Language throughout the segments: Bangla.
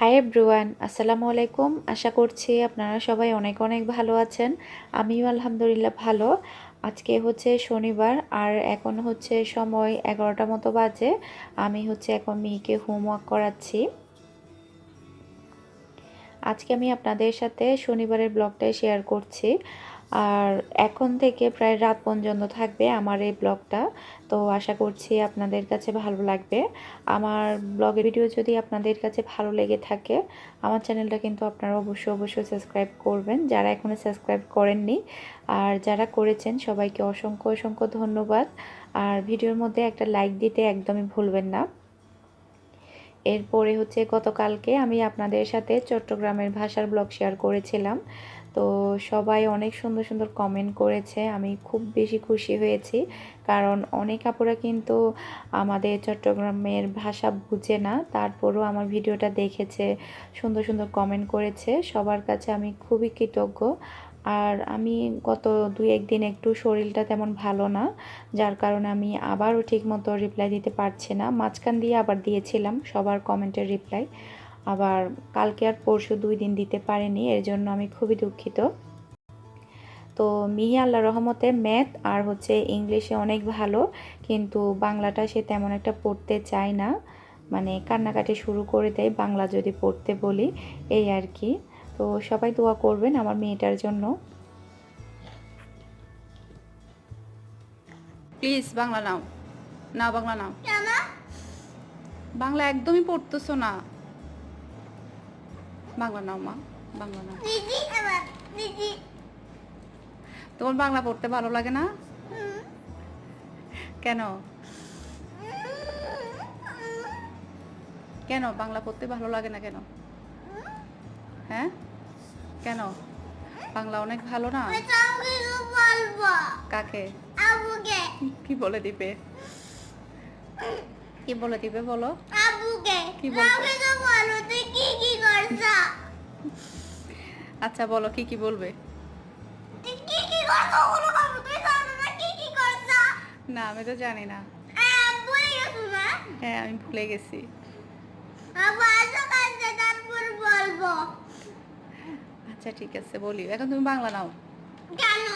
হাই ব্রুয়ান আসসালামু আলাইকুম। আশা করছি আপনারা সবাই অনেক অনেক ভালো আছেন। আমিও আলহামদুলিল্লাহ ভালো। আজকে হচ্ছে শনিবার আর এখন হচ্ছে সময় এগারোটা মতো বাজে। আমি হচ্ছে এখন মেয়েকে হোমওয়ার্ক করাচ্ছি। আজকে আমি আপনাদের সাথে শনিবারের ব্লগটাই শেয়ার করছি। আর এখন থেকে প্রায় রাত পর্যন্ত থাকবে আমার এই ব্লগটা। তো আশা করছি আপনাদের কাছে ভালো লাগবে। আমার ব্লগের ভিডিও যদি আপনাদের কাছে ভালো লেগে থাকে, আমার চ্যানেলটা কিন্তু আপনারা অবশ্যই অবশ্যই সাবস্ক্রাইব করবেন। যারা এখনও সাবস্ক্রাইব করেননি আর যারা করেছেন, সবাইকে অসংখ্য অসংখ্য ধন্যবাদ। আর ভিডিওর মধ্যে একটা লাইক দিতে একদমই ভুলবেন না। এরপরে হচ্ছে গতকালকে আমি আপনাদের সাথে চট্টগ্রামের ভাষার ব্লগ শেয়ার করেছিলাম। তো সবাই অনেক সুন্দর সুন্দর কমেন্ট করেছে, আমি খুব বেশি খুশি হয়েছি। কারণ অনেক আপুরা কিন্তু আমাদের চট্টগ্রামের ভাষা বুঝে না, তারপরও আমার ভিডিওটা দেখেছে, সুন্দর সুন্দর কমেন্ট করেছে, সবার কাছে আমি খুবই কৃতজ্ঞ। আর আমি গত দুই একদিন একটু শরীরটা তেমন ভালো না, যার কারণে আমি আবারও ঠিকমতো রিপ্লাই দিতে পারছি না। মাঝখান দিয়ে আবার দিয়েছিলাম সবার কমেন্টের রিপ্লাই আবার কালকে আর পরশু দুই দিন দিতে পারেনি এর জন্য আমি খুবই দুঃখিত। তো মিহি আল্লাহ রহমতে ম্যাথ আর হচ্ছে ইংলিশে অনেক ভালো কিন্তু বাংলাটা সে তেমন একটা পড়তে চায় না। মানে কান্নাকাটি শুরু করে দেয় বাংলা যদি পড়তে বলি এই আর কি। তো সবাই দোয়া করবেন আমার মেয়েটার জন্য। প্লিজ বাংলা নাও। না বাংলা নাও। বাংলা একদমই পড়তেছো না। বাংলা নাও মা। বাংলা নাও। দিদি আমার দিদি। তোমার বাংলা পড়তে ভালো লাগে না? কেন? কেন? বাংলা পড়তে ভালো লাগে না কেন? হ্যাঁ? কেন? বাংলা অনেক ভালো না? কাকে? কি বলে দিবে? কি বলে দিবে বলো? কি বলব? করছ? আচ্ছা বলো কি কি বলবে? না আমি তো জানি না। হ্যাঁ আমি ভুলে গেছি। বলব। আচ্ছা ঠিক আছে বলি এখন তুমি বাংলা নাও। কেন?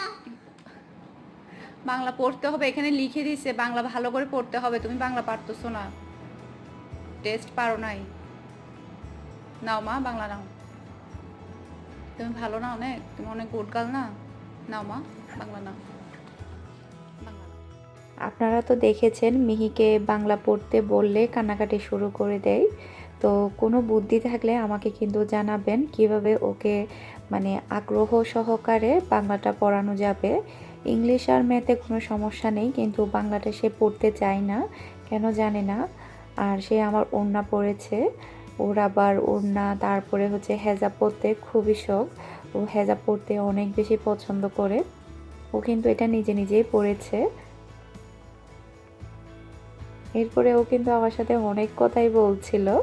বাংলা পড়তে হবে এখানে লিখে দিছে বাংলা ভালো করে পড়তে হবে। তুমি বাংলা পারতেছো না। টেস্ট পারো নাই। নাও মা, বাংলা নাও। তুমি ভালো না অনেক? তুমি অনেক গার্ল না? নাও মা, বাংলা নাও। আপনারা তো দেখেছেন মিহিকে বাংলা পড়তে বললে কান্নাকাটি শুরু করে দেয়। তো কোনো বুদ্ধি থাকলে আমাকে কিন্তু জানাবেন কীভাবে ওকে মানে আগ্রহ সহকারে বাংলাটা পড়ানো যাবে। ইংলিশ আর ম্যাথে কোনো সমস্যা নেই, কিন্তু বাংলাটা সে পড়তে চায় না। কেন জানে না। আর সে আমার ওড়না পড়েছে ওর আবার ওড়না, তারপরে হচ্ছে হেজা পরতে খুবই শখ। ও হেজা পরতে অনেক বেশি পছন্দ করে। ও কিন্তু এটা নিজে নিজেই পড়েছে এরপরে ও কিন্তু আমার সাথে অনেক কথাই বলছিল।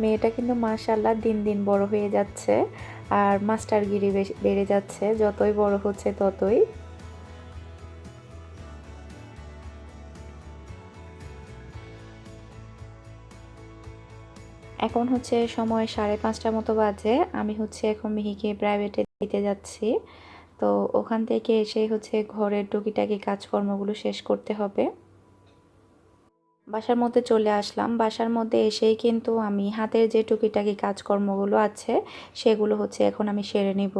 মেয়েটা কিন্তু মাশাল্লাহ দিন দিন বড় হয়ে যাচ্ছে। আর মাস্টারগিরি বেড়ে যাচ্ছে। যতই বড় হচ্ছে ততই এখন হচ্ছে সময় সাড়ে পাঁচটা মতো বাজে। আমি হচ্ছে এখন মিহিকে প্রাইভেটে দিতে যাচ্ছি। তো ওখান থেকে এসে হচ্ছে ঘরের টুকিটাকি কাজকর্মগুলো শেষ করতে হবে। বাসার মধ্যে চলে আসলাম। বাসার মধ্যে এসেই কিন্তু আমি হাতের যে টুকিটাকি কাজকর্মগুলো আছে, সেগুলো হচ্ছে এখন আমি সেরে নিব।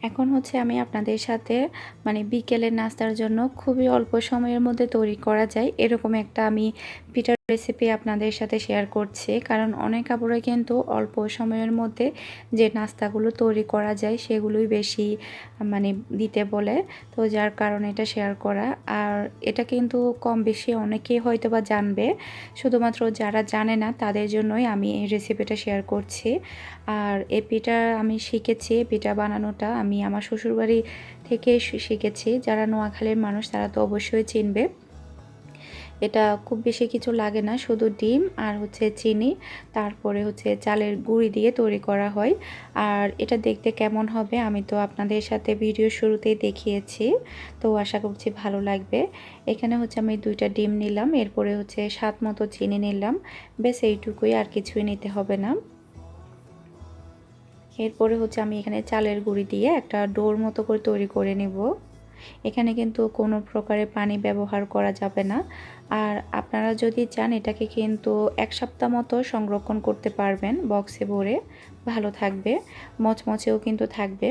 এখন হচ্ছে আমি আপনাদের সাথে মানে বিকেলের নাস্তার জন্য খুবই অল্প সময়ের মধ্যে তৈরি করা যায়। এরকম একটা আমি পিঠার রেসিপি আপনাদের সাথে শেয়ার করছি। কারণ অনেক কাপড়ে কিন্তু অল্প সময়ের মধ্যে যে নাস্তাগুলো তৈরি করা যায়, সেগুলোই বেশি মানে দিতে বলে। তো যার কারণে এটা শেয়ার করা। আর এটা কিন্তু কম বেশি অনেকেই হয়তো বা জানবে। শুধুমাত্র যারা জানে না, তাদের জন্যই আমি এই রেসিপিটা শেয়ার করছি। আর এই পিঠা আমি শিখেছি পিঠা বানানোটা আমি আমার শ্বশুরবাড়ি থেকে শিখেছি। যারা নোয়াখালীর মানুষ, তারা তো অবশ্যই চিনবে। এটা খুব বেশি কিছু লাগে না, শুধু ডিম আর হচ্ছে চিনি, তারপরে হচ্ছে চালের গুঁড়ি দিয়ে তৈরি করা হয়। আর এটা দেখতে কেমন হবে আমি তো আপনাদের সাথে ভিডিও শুরুতেই দেখিয়েছি, তো আশা করছি ভালো লাগবে। এখানে হচ্ছে আমি দুইটা ডিম নিলাম, এরপরে হচ্ছে স্বাদ মতো চিনি নিলাম বেশ এইটুকুই আর কিছুই নিতে হবে না। এরপরে হচ্ছে আমি এখানে চালের গুঁড়ি দিয়ে একটা ডোর মতো করে তৈরি করে নেব। এখানে কিন্তু কোনো প্রকারে পানি ব্যবহার করা যাবে না। আর আপনারা যদি চান এটাকে কিন্তু এক সপ্তাহ মতো সংরক্ষণ করতে পারবেন বক্সে ভরে, ভালো থাকবে, মচমচেও কিন্তু থাকবে।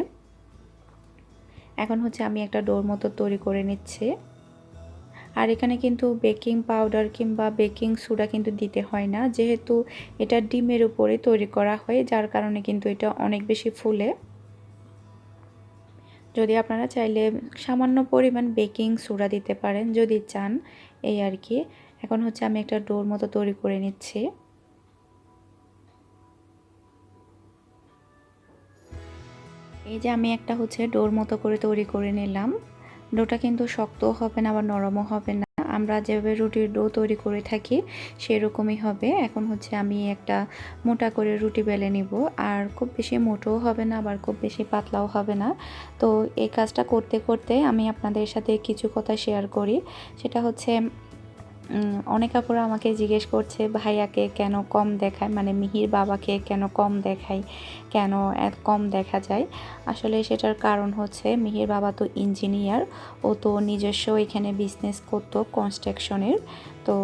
এখন হচ্ছে আমি একটা ডোর মতো তৈরি করে নিচ্ছি। আর এখানে কিন্তু বেকিং পাউডার কিংবা বেকিং সোডা কিন্তু দিতে হয় না, যেহেতু এটা ডিমের উপরে তৈরি করা হয়, যার কারণে কিন্তু এটা অনেক বেশি ফুলে। যদি আপনারা চাইলে সামান্য পরিমাণ বেকিং সোডা দিতে পারেন, যদি চান এই আর কি। এখন হচ্ছে আমি একটা ডোর মতো তৈরি করে নিচ্ছি। এই যে আমি একটা হচ্ছে ডোর মতো করে তৈরি করে নিলাম। ডোটা কিন্তু শক্ত হবে না, আবার নরমও হবে না। আমরা যেভাবে রুটির ডো তৈরি করে থাকি, সেরকমই হবে। এখন হচ্ছে আমি একটা মোটা করে রুটি বেলে নিব। আর খুব বেশি মোটোও হবে না, আবার খুব বেশি পাতলাও হবে না। তো এই কাজটা করতে করতে আমি আপনাদের সাথে কিছু কথা শেয়ার করি। সেটা হচ্ছে অনেক আপুরা আমাকে জিজ্ঞেস করছে, ভাইয়াকে কেন কম দেখায়? মানে মিহির বাবাকে কেন কম দেখায়? কেন এত কম দেখা যায়? আসলে সেটার কারণ হচ্ছে মিহির বাবা তো ইঞ্জিনিয়ার, ও তো নিজস্ব এখানে বিজনেস করতো কনস্ট্রাকশনের তো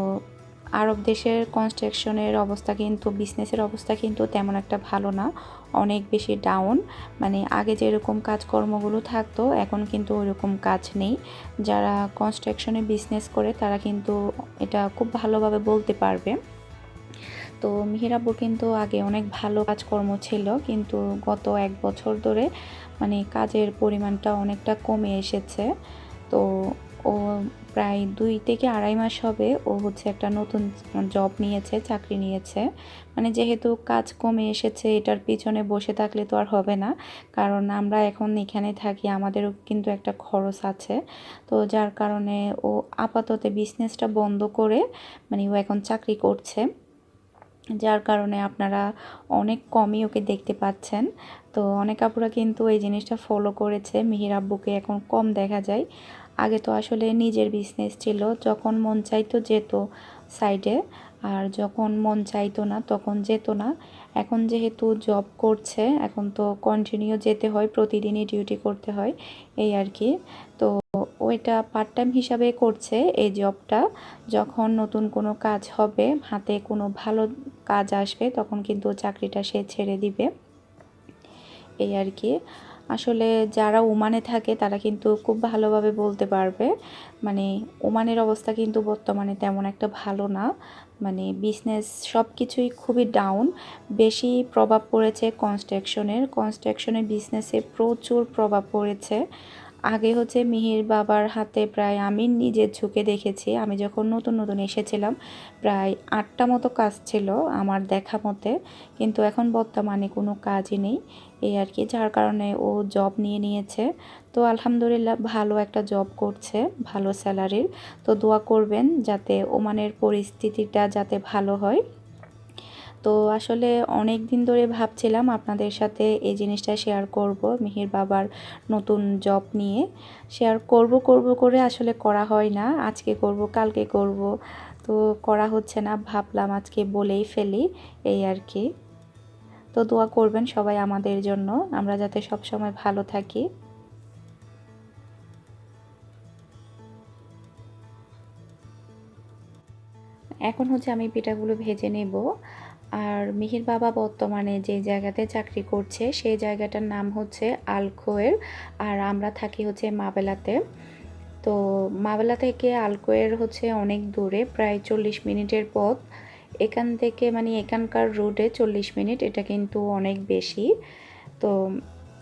আরব দেশের কনস্ট্রাকশনের অবস্থা কিন্তু বিজনেসের অবস্থা কিন্তু তেমন একটা ভালো না। অনেক বেশি ডাউন মানে আগে যেরকম কাজকর্মগুলো থাকতো, এখন কিন্তু ওইরকম কাজ নেই। যারা কনস্ট্রাকশনে বিজনেস করে, তারা কিন্তু এটা খুব ভালোভাবে বলতে পারবে। তো মিহিরাব্বুর কিন্তু আগে অনেক ভালো কাজকর্ম ছিল, কিন্তু গত এক বছর ধরে মানে কাজের পরিমাণটা অনেকটা কমে এসেছে। তো ও প্রায় দুই থেকে আড়াই মাস হবে। ও হচ্ছে একটা নতুন জব নিয়েছে, চাকরি নিয়েছে। মানে যেহেতু কাজ কমে এসেছে, এটার পিছনে বসে থাকলে তো আর হবে না। কারণ আমরা এখন এখানে থাকি, আমাদেরও কিন্তু একটা খরচ আছে। তো যার কারণে ও আপাতত বিজনেসটা বন্ধ করে মানে ও এখন চাকরি করছে। যার কারণে আপনারা অনেক কমই ওকে দেখতে পাচ্ছেন। তো অনেক আপুরা কিন্তু এই জিনিসটা ফলো করেছে। মিহির আব্বুকে এখন কম দেখা যায়। আগে তো আসলে নিজের বিজনেস ছিল, যখন মন চাইতো যেত সাইডে আর যখন মন চাইতো না তখন যেত না। এখন যেহেতু জব করছে, এখন তো কন্টিনিউ যেতে হয়, প্রতিদিনই ডিউটি করতে হয়, এই আর কি। তো ওইটা পার্ট টাইম হিসাবে করছে এই জবটা যখন নতুন কোনো কাজ হবে, হাতে কোনো ভালো কাজ আসবে, তখন কিন্তু চাকরিটা সে ছেড়ে দিবে। এই আর কি। আসলে যারা ওমানে থাকে, তারা কিন্তু খুব ভালোভাবে বলতে পারবে। মানে ওমানের অবস্থা কিন্তু বর্তমানে তেমন একটা ভালো না। মানে বিজনেস সব কিছুই খুবই ডাউন বেশি প্রভাব পড়েছে কনস্ট্রাকশনের কনস্ট্রাকশনের বিজনেসে প্রচুর প্রভাব পড়েছে। আগে হচ্ছে মিহির বাবার হাতে প্রায় আমি নিজের ঝুঁকে দেখেছি। আমি যখন নতুন নতুন এসেছিলাম, প্রায় আটটা মতো কাজ ছিল আমার দেখা মতে। কিন্তু এখন বর্তমানে কোনো কাজই নেই। এই আর কি, যার কারণে ও জব নিয়ে নিয়েছে। তো আলহামদুলিল্লাহ ভালো একটা জব করছে, ভালো স্যালারির তো দোয়া করবেন যাতে ওমানের পরিস্থিতিটা যাতে ভালো হয়। তো আসলে অনেক দিন ধরে ভাবছিলাম আপনাদের সাথে এই জিনিসটা শেয়ার করব, মিহির বাবার নতুন জব নিয়ে। শেয়ার করব করব করে আসলে করা হয় না, আজকে করব, কালকে করব। তো করা হচ্ছে না, ভাবলাম আজকে বলেই ফেলি, এই আর কি। তো দোয়া করবেন সবাই আমাদের জন্য। আমরা যাতে সব সময় ভালো থাকি। এখন হচ্ছে আমি পিঠাগুলো ভেজে নেব। আর মিহির বাবা বর্তমানে যে জায়গাতে চাকরি করছে, সেই জায়গাটার নাম হচ্ছে আলকোয়ের আর আমরা থাকি হচ্ছে মাবেলাতে। তো মাবেলা থেকে আলকোয়ের হচ্ছে অনেক দূরে, প্রায় চল্লিশ মিনিটের পথ। এখান থেকে মানে এখানকার রোডে চল্লিশ মিনিট, এটা কিন্তু অনেক বেশি। তো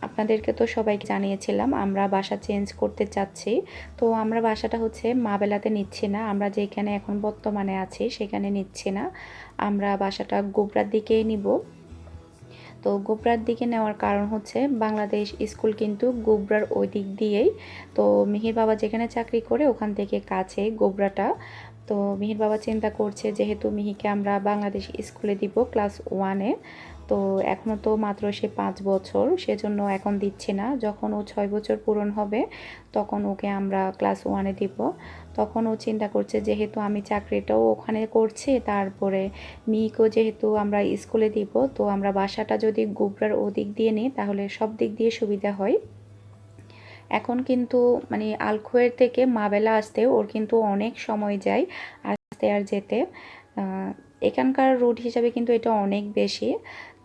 আপনাদেরকে তো সবাইকে জানিয়েছিলাম, আমরা বাসা চেঞ্জ করতে চাচ্ছি। তো আমরা বাসাটা হচ্ছে মাবেলাতে নিচ্ছি না, আমরা যেখানে এখন বর্তমানে আছি সেখানে নিচ্ছি না। আমরা বাসাটা গোবরার দিকেই নিব। তো গোবরার দিকে নেওয়ার কারণ হচ্ছে বাংলাদেশ স্কুল কিন্তু গোবরার ওই দিক দিয়েই। তো মিহির বাবা যেখানে চাকরি করে ওখান থেকে কাছে গোবরাটা। তো মিহির বাবা চিন্তা করছে যেহেতু মিহিকে আমরা বাংলাদেশ স্কুলে দিব ক্লাস ওয়ানে, তো এখনও তো মাত্র সে পাঁচ বছর, সেজন্য এখন দিচ্ছি না। যখন ও ছয় বছর পূরণ হবে, তখন ওকে আমরা ক্লাস ওয়ানে দিব। তখন ও চিন্তা করছে যেহেতু আমি চাকরিটাও ওখানে করছি, তারপরে মিহিকেও যেহেতু আমরা স্কুলে দিব, তো আমরা বাসাটা যদি গোবরার ওদিক দিয়ে নিই, তাহলে সব দিক দিয়ে সুবিধা হয়। এখন কিন্তু মানে আলখোয়ের থেকে মাবেলা আসতে ওর কিন্তু অনেক সময় যায় আসতে আর যেতে। এখানকার রুট হিসাবে কিন্তু এটা অনেক বেশি।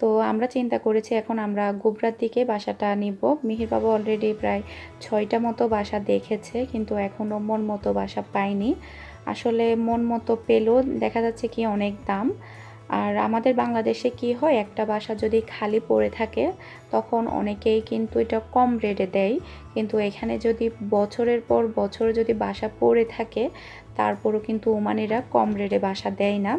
তো আমরা চিন্তা করেছি এখন আমরা গোবরার দিকে বাসাটা নিব। মিহির বাবা অলরেডি প্রায় ছয়টা মতো বাসা দেখেছে, কিন্তু এখনও মন মতো বাসা পাইনি আসলে মন মতো পেলেও দেখা যাচ্ছে কি অনেক দাম। আর আমাদের বাংলাদেশে কি হয়, একটা বাসা যদি খালি পড়ে থাকে, তখন অনেকেই কিন্তু এটা কম রেটে দেয়। কিন্তু এখানে যদি বছরের পর বছর যদি বাসা পড়ে থাকে, তারপরও কিন্তু ওমানিরা কম রেটে বাসা দেয় না।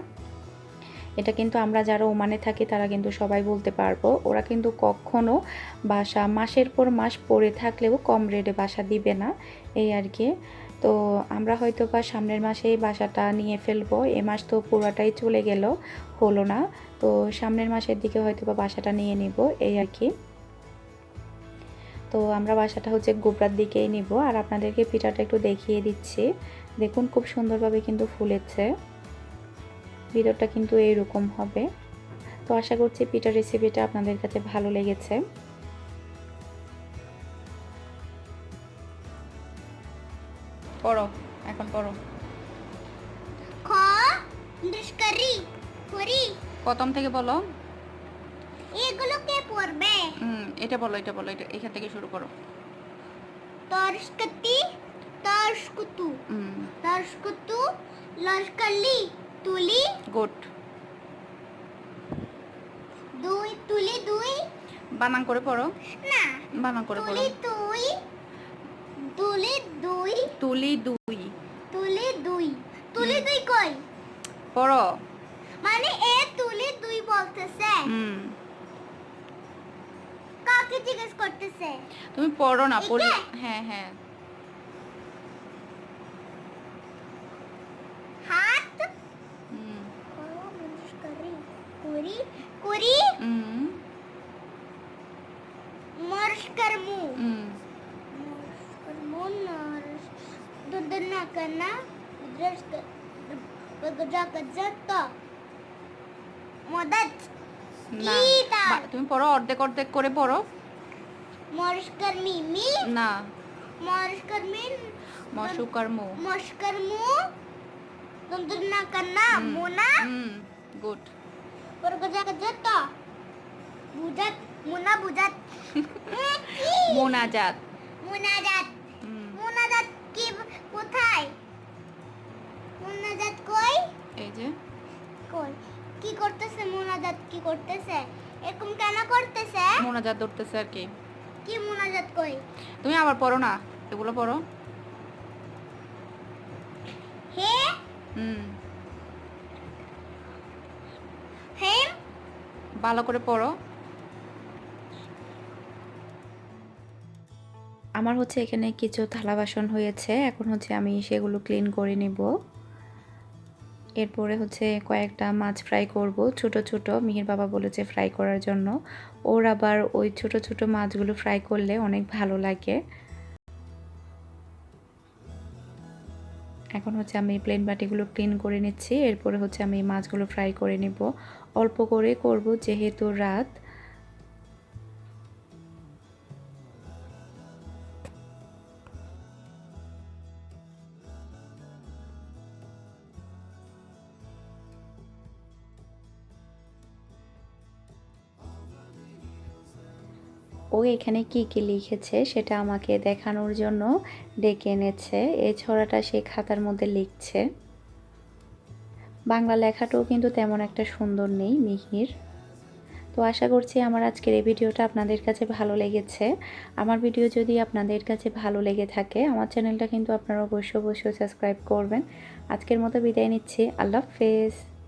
এটা কিন্তু আমরা যারা ওমানে থাকি, তারা কিন্তু সবাই বলতে পারব। ওরা কিন্তু কখনো বাসা মাসের পর মাস পড়ে থাকলেও কম রেটে বাসা দিবে না। এই আর কি। তো আমরা হয়তো বা সামনের মাসেই বাসাটা নিয়ে ফেলব। এ মাস তো পুরোটাই চলে গেল, হলো না। তো সামনের মাসের দিকে হয়তো বা বাসাটা নিয়ে নিব, এই আর কি। তো আমরা বাসাটা হচ্ছে গোবরার দিকেই নিব, আর আপনাদেরকে পিঠাটা একটু দেখিয়ে দিচ্ছি। দেখুন খুব সুন্দরভাবে কিন্তু ফুলেছে। ভিতরটা কিন্তু এইরকম হবে। তো আশা করছি পিঠার রেসিপিটা আপনাদের কাছে ভালো লেগেছে। পড়ো এখন পড়ো। খ দুষ্করি করি। প্রথম থেকে বলো। এগুলো কে পড়বে? হুম এটা বলো এটা বলো এটা এখান থেকে শুরু করো। তর্স্কতি তর্স্কুতু। হুম তর্স্কুতু লস্কলি তুলি। গুড। দুই তুলি দুই। বানান করে পড়ো। না বানান করে পড়ো। তুলি তুলি দুই। তুলি দুই। তুলি দুই কই? পড়ো। মানে এ তুলি দুই বলতেছে। হুম। কাকে জিজ্ঞেস করতেছে? তুমি পড়ো না পড়ো হ্যাঁ হ্যাঁ হাত হুম কুরি কুরি হুম মরস্কর মু হুম মরস্কর মু নরস না? বা- তুমি পড়ো অর্ধেক অর্ধেক করে পড়ো। মরস্কর মি মি না মরস্কর মি মশুকার মু মস্কর মু দুদনা কনা হুম। মুনা গুড বগজা কজত বুজাত মুনা বুজাত মোনাজাত মুনাজাত হুম মুনাজাত কি কোথায়? মুনাজাত কই? এই যে। কই? কি করতেছে মুনাজাত? কি করতেছে? এরকম কেন করতেছে? মোনাজাত ধরতেছে আর কি। কি মুনাজাত কই? তুমি আবার পড়ো না এগুলো পড়ো। হে? হুম। হেম? ভালো করে পড়ো। আমার হচ্ছে এখানে কিছু থালা বাসন হয়েছে। এখন হচ্ছে আমি সেগুলো ক্লিন করে নিব। এরপরে হচ্ছে কয়েকটা মাছ ফ্রাই করব। ছোট ছোট মিহির বাবা বলেছে ফ্রাই করার জন্য। ওর আবার ওই ছোট ছোট মাছগুলো ফ্রাই করলে অনেক ভালো লাগে। এখন হচ্ছে আমি প্লেন বাটিগুলো ক্লিন করে নিচ্ছি। এরপরে হচ্ছে আমি মাছগুলো ফ্রাই করে নেব। অল্প করে করব যেহেতু রাত। এখানে কি কি লিখেছে সেটা আমাকে দেখানোর জন্য ডেকে এনেছে। এই ছড়াটা সে খাতার মধ্যে লিখছে। বাংলা লেখাটাও কিন্তু তেমন একটা সুন্দর নেই, মিহির। তো আশা করছি আমার আজকের এই ভিডিওটা আপনাদের কাছে ভালো লেগেছে। আমার ভিডিও যদি আপনাদের কাছে ভালো লেগে থাকে, আমার চ্যানেলটা কিন্তু আপনারা অবশ্যই অবশ্যই সাবস্ক্রাইব করবেন। আজকের মতো বিদায় নিচ্ছি। আল্লাহ হাফেজ।